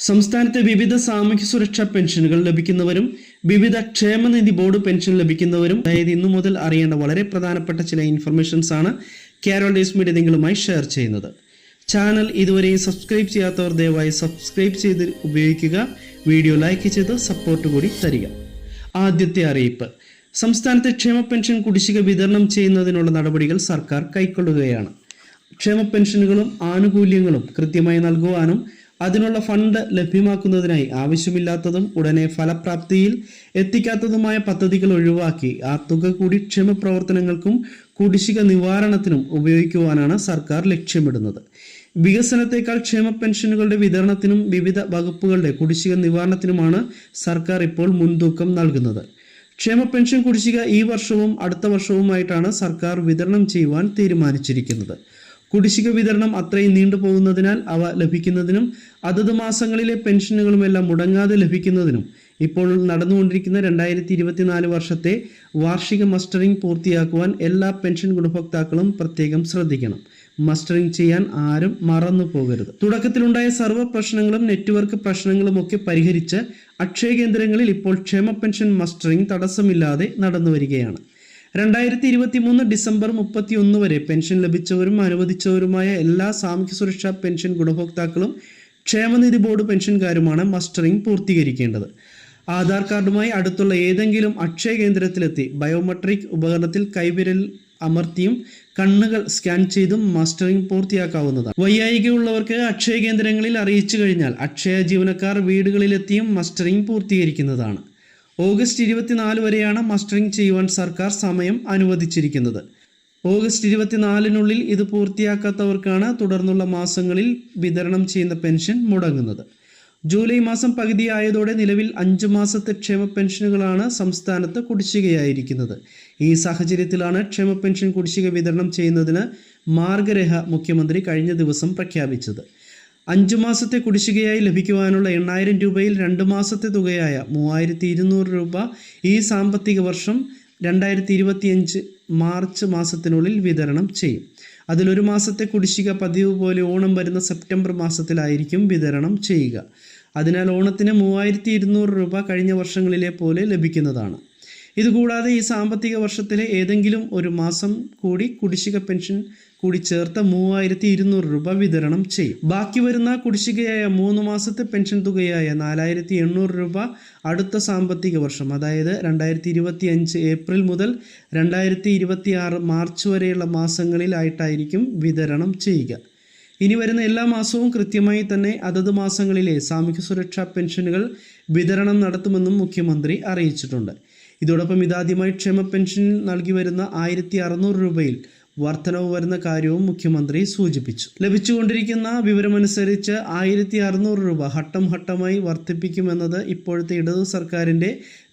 സംസ്ഥാനത്തെ വിവിധ സാമൂഹ്യ സുരക്ഷാ പെൻഷനുകൾ ലഭിക്കുന്നവരും വിവിധ ക്ഷേമനിധി ബോർഡ് പെൻഷൻ ലഭിക്കുന്നവരും അതായത് ഇന്നു മുതൽ അറിയേണ്ട വളരെ പ്രധാനപ്പെട്ട ചില ഇൻഫർമേഷൻസ് ആണ് കേരള ഡേസ് മീഡിയ നിങ്ങളുമായി ഷെയർ ചെയ്യുന്നത്. ചാനൽ ഇതുവരെയും സബ്സ്ക്രൈബ് ചെയ്യാത്തവർ ദയവായി സബ്സ്ക്രൈബ് ചെയ്ത് ഉപയോഗിക്കുക. വീഡിയോ ലൈക്ക് ചെയ്ത് സപ്പോർട്ട് കൂടി തരിക. ആദ്യത്തെ അറിയിപ്പ്. സംസ്ഥാനത്തെ ക്ഷേമ പെൻഷൻ കുടിശ്ശിക വിതരണം ചെയ്യുന്നതിനുള്ള നടപടികൾ സർക്കാർ കൈക്കൊള്ളുകയാണ്. ക്ഷേമ പെൻഷനുകളും ആനുകൂല്യങ്ങളും കൃത്യമായി നൽകുവാനും അതിനുള്ള ഫണ്ട് ലഭ്യമാക്കുന്നതിനായി ആവശ്യമില്ലാത്തതും ഉടനെ ഫലപ്രാപ്തിയിൽ എത്തിക്കാത്തതുമായ പദ്ധതികൾ ഒഴിവാക്കി ആ തുക കൂടി ക്ഷേമ പ്രവർത്തനങ്ങൾക്കും കുടിശ്ശിക നിവാരണത്തിനും ഉപയോഗിക്കുവാനാണ് സർക്കാർ ലക്ഷ്യമിടുന്നത്. വികസനത്തെക്കാൾ ക്ഷേമ പെൻഷനുകളുടെ വിതരണത്തിനും വിവിധ വകുപ്പുകളുടെ കുടിശ്ശിക നിവാരണത്തിനുമാണ് സർക്കാർ ഇപ്പോൾ മുൻതൂക്കം നൽകുന്നത്. ക്ഷേമ പെൻഷൻ കുടിശ്ശിക ഈ വർഷവും അടുത്ത വർഷവുമായിട്ടാണ് സർക്കാർ വിതരണം ചെയ്യുവാൻ തീരുമാനിച്ചിരിക്കുന്നത്. കുടിശ്ശിക വിതരണം അത്രയും നീണ്ടുപോകുന്നതിനാൽ അവ ലഭിക്കുന്നതിനും അതത് മാസങ്ങളിലെ പെൻഷനുകളുമെല്ലാം മുടങ്ങാതെ ലഭിക്കുന്നതിനും ഇപ്പോൾ നടന്നുകൊണ്ടിരിക്കുന്ന രണ്ടായിരത്തി ഇരുപത്തിനാല് വർഷത്തെ വാർഷിക മസ്റ്ററിംഗ് പൂർത്തിയാക്കുവാൻ എല്ലാ പെൻഷൻ ഗുണഭോക്താക്കളും പ്രത്യേകം ശ്രദ്ധിക്കണം. മസ്റ്ററിംഗ് ചെയ്യാൻ ആരും മറന്നു പോകരുത്. തുടക്കത്തിലുണ്ടായ സർവ പ്രശ്നങ്ങളും നെറ്റ്വർക്ക് പ്രശ്നങ്ങളും ഒക്കെ പരിഹരിച്ച് അക്ഷയ കേന്ദ്രങ്ങളിൽ ഇപ്പോൾ ക്ഷേമ പെൻഷൻ മസ്റ്ററിംഗ് തടസ്സമില്ലാതെ നടന്നു വരികയാണ് രണ്ടായിരത്തി ഇരുപത്തി മൂന്ന് ഡിസംബർ മുപ്പത്തി ഒന്ന് വരെ പെൻഷൻ ലഭിച്ചവരും അനുവദിച്ചവരുമായ എല്ലാ സാമൂഹ്യ സുരക്ഷാ പെൻഷൻ ഗുണഭോക്താക്കളും ക്ഷേമനിധി ബോർഡ് പെൻഷൻകാരുമാണ് മസ്റ്ററിംഗ് പൂർത്തീകരിക്കേണ്ടത്. ആധാർ കാർഡുമായി അടുത്തുള്ള ഏതെങ്കിലും അക്ഷയ കേന്ദ്രത്തിലെത്തി ബയോമെട്രിക് ഉപകരണത്തിൽ കൈവിരൽ അമർത്തിയും കണ്ണുകൾ സ്കാൻ ചെയ്തും മസ്റ്ററിംഗ് പൂർത്തിയാക്കാവുന്നതാണ്. വൈയായികയുള്ളവർക്ക് അക്ഷയ കേന്ദ്രങ്ങളിൽ അറിയിച്ചു കഴിഞ്ഞാൽ അക്ഷയ ജീവനക്കാർ വീടുകളിലെത്തിയും മസ്റ്ററിംഗ് പൂർത്തീകരിക്കുന്നതാണ്. ഓഗസ്റ്റ് ഇരുപത്തിനാല് വരെയാണ് മസ്റ്ററിംഗ് ചെയ്യുവാൻ സർക്കാർ സമയം അനുവദിച്ചിരിക്കുന്നത്. ഓഗസ്റ്റ് ഇരുപത്തിനാലിനുള്ളിൽ ഇത് പൂർത്തിയാക്കാത്തവർക്കാണ് തുടർന്നുള്ള മാസങ്ങളിൽ വിതരണം ചെയ്യുന്ന പെൻഷൻ മുടങ്ങുന്നത്. ജൂലൈ മാസം പകുതിയായതോടെ നിലവിൽ അഞ്ച് മാസത്തെ ക്ഷേമ പെൻഷനുകളാണ് സംസ്ഥാനത്ത് കുടിശ്ശികയായിരിക്കുന്നത്. ഈ സാഹചര്യത്തിലാണ് ക്ഷേമ പെൻഷൻ കുടിശ്ശിക വിതരണം ചെയ്യുന്നതിന് മാർഗരേഖ മുഖ്യമന്ത്രി കഴിഞ്ഞ ദിവസം പ്രഖ്യാപിച്ചത്. അഞ്ചു മാസത്തെ കുടിശ്ശികയായി ലഭിക്കുവാനുള്ള എണ്ണായിരം രൂപയിൽ രണ്ട് മാസത്തെ തുകയായ മൂവായിരത്തി ഇരുന്നൂറ് രൂപ ഈ സാമ്പത്തിക വർഷം രണ്ടായിരത്തി ഇരുപത്തിയഞ്ച് മാർച്ച് മാസത്തിനുള്ളിൽ വിതരണം ചെയ്യും. അതിലൊരു മാസത്തെ കുടിശ്ശിക പതിവ് പോലെ ഓണം വരുന്ന സെപ്റ്റംബർ മാസത്തിലായിരിക്കും വിതരണം ചെയ്യുക. അതിനാൽ ഓണത്തിന് മൂവായിരത്തി ഇരുന്നൂറ് രൂപ കഴിഞ്ഞ വർഷങ്ങളിലെ പോലെ ലഭിക്കുന്നതാണ്. ഇതുകൂടാതെ ഈ സാമ്പത്തിക വർഷത്തിലെ ഏതെങ്കിലും ഒരു മാസം കൂടി കുടിശ്ശിക പെൻഷൻ കൂടി ചേർത്ത് മൂവായിരത്തി ഇരുന്നൂറ് രൂപ വിതരണം ചെയ്യും. ബാക്കി വരുന്ന കുടിശ്ശികയായ മൂന്ന് മാസത്തെ പെൻഷൻ തുകയായ നാലായിരത്തി എണ്ണൂറ് രൂപ അടുത്ത സാമ്പത്തിക വർഷം അതായത് രണ്ടായിരത്തി ഇരുപത്തി അഞ്ച് ഏപ്രിൽ മുതൽ രണ്ടായിരത്തി ഇരുപത്തി ആറ് മാർച്ച് വരെയുള്ള മാസങ്ങളിലായിട്ടായിരിക്കും വിതരണം ചെയ്യുക. ഇനി വരുന്ന എല്ലാ മാസവും കൃത്യമായി തന്നെ അതത് മാസങ്ങളിലെ സാമൂഹ്യ സുരക്ഷാ പെൻഷനുകൾ വിതരണം നടത്തുമെന്നും മുഖ്യമന്ത്രി അറിയിച്ചിട്ടുണ്ട്. ഇതോടൊപ്പം ഇതാദ്യമായി ക്ഷേമ പെൻഷനിൽ നൽകി വരുന്ന ആയിരത്തി അറുന്നൂറ് രൂപയിൽ വർധനവ് വരുന്ന കാര്യവും മുഖ്യമന്ത്രി സൂചിപ്പിച്ചു. ലഭിച്ചുകൊണ്ടിരിക്കുന്ന വിവരമനുസരിച്ച് ആയിരത്തി അറുന്നൂറ് രൂപ ഹട്ടം ഘട്ടമായി വർദ്ധിപ്പിക്കുമെന്നത് ഇപ്പോഴത്തെ ഇടതു സർക്കാരിന്റെ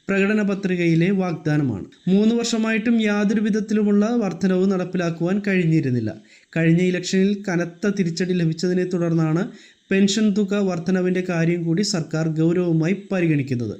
പ്രകടന പത്രികയിലെ വാഗ്ദാനമാണ്. മൂന്ന് വർഷമായിട്ടും യാതൊരു വിധത്തിലുമുള്ള വർധനവ് നടപ്പിലാക്കുവാൻ കഴിഞ്ഞിരുന്നില്ല. കഴിഞ്ഞ ഇലക്ഷനിൽ കനത്ത തിരിച്ചടി ലഭിച്ചതിനെ തുടർന്നാണ് പെൻഷൻ തുക വർധനവിന്റെ കാര്യം കൂടി സർക്കാർ ഗൗരവമായി പരിഗണിക്കുന്നത്.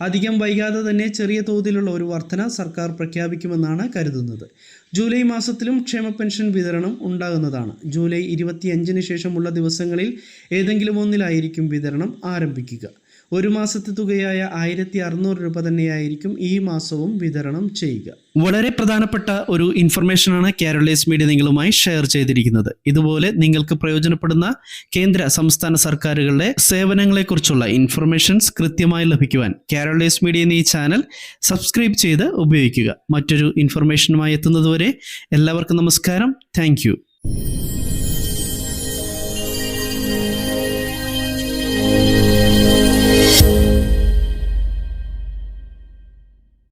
അധികം വൈകാതെ തന്നെ ചെറിയ തോതിലുള്ള ഒരു വർധന സർക്കാർ പ്രഖ്യാപിക്കുമെന്നാണ് കരുതുന്നത്. ജൂലൈ മാസത്തിലും ക്ഷേമ പെൻഷൻ വിതരണം ഉണ്ടാകുന്നതാണ്. ജൂലൈ ഇരുപത്തിയഞ്ചിന് ശേഷമുള്ള ദിവസങ്ങളിൽ ഏതെങ്കിലും ഒന്നിലായിരിക്കും വിതരണം ആരംഭിക്കുക. ഒരു മാസത്തെ തുകയായ ആയിരത്തി അറുന്നൂറ് രൂപ തന്നെയായിരിക്കും ഈ മാസവും വിതരണം ചെയ്യുക. വളരെ പ്രധാനപ്പെട്ട ഒരു ഇൻഫർമേഷനാണ് കേരളീസ് മീഡിയ നിങ്ങളുമായി ഷെയർ ചെയ്തിരിക്കുന്നത്. ഇതുപോലെ നിങ്ങൾക്ക് പ്രയോജനപ്പെടുന്ന കേന്ദ്ര സംസ്ഥാന സർക്കാരുകളുടെ സേവനങ്ങളെക്കുറിച്ചുള്ള ഇൻഫർമേഷൻസ് കൃത്യമായി ലഭിക്കുവാൻ കേരളീസ് മീഡിയ എന്ന ഈ ചാനൽ സബ്സ്ക്രൈബ് ചെയ്ത് ഉപയോഗിക്കുക. മറ്റൊരു ഇൻഫർമേഷനുമായി എത്തുന്നതുവരെ എല്ലാവർക്കും നമസ്കാരം. താങ്ക്